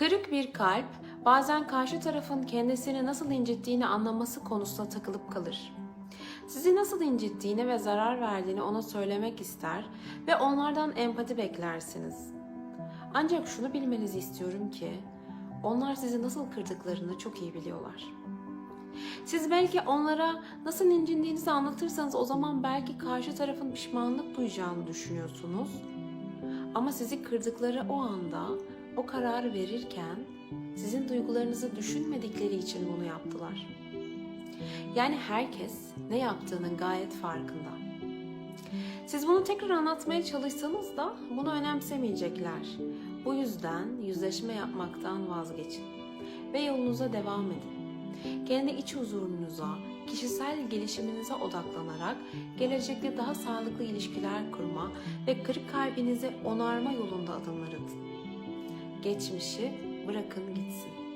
Kırık bir kalp bazen karşı tarafın kendisini nasıl incittiğini anlaması konusunda takılıp kalır. Sizi nasıl incittiğini ve zarar verdiğini ona söylemek ister ve onlardan empati beklersiniz. Ancak şunu bilmenizi istiyorum ki onlar sizi nasıl kırdıklarını çok iyi biliyorlar. Siz belki onlara nasıl incindiğinizi anlatırsanız o zaman belki karşı tarafın pişmanlık duyacağını düşünüyorsunuz. Ama sizi kırdıkları o anda o kararı verirken sizin duygularınızı düşünmedikleri için bunu yaptılar. Yani herkes ne yaptığının gayet farkında. Siz bunu tekrar anlatmaya çalışsanız da bunu önemsemeyecekler. Bu yüzden yüzleşme yapmaktan vazgeçin ve yolunuza devam edin. Kendi iç huzurunuza, kişisel gelişiminize odaklanarak gelecekte daha sağlıklı ilişkiler kurma ve kırık kalbinizi onarma yolunda adımlar atın. Geçmişi bırakın gitsin.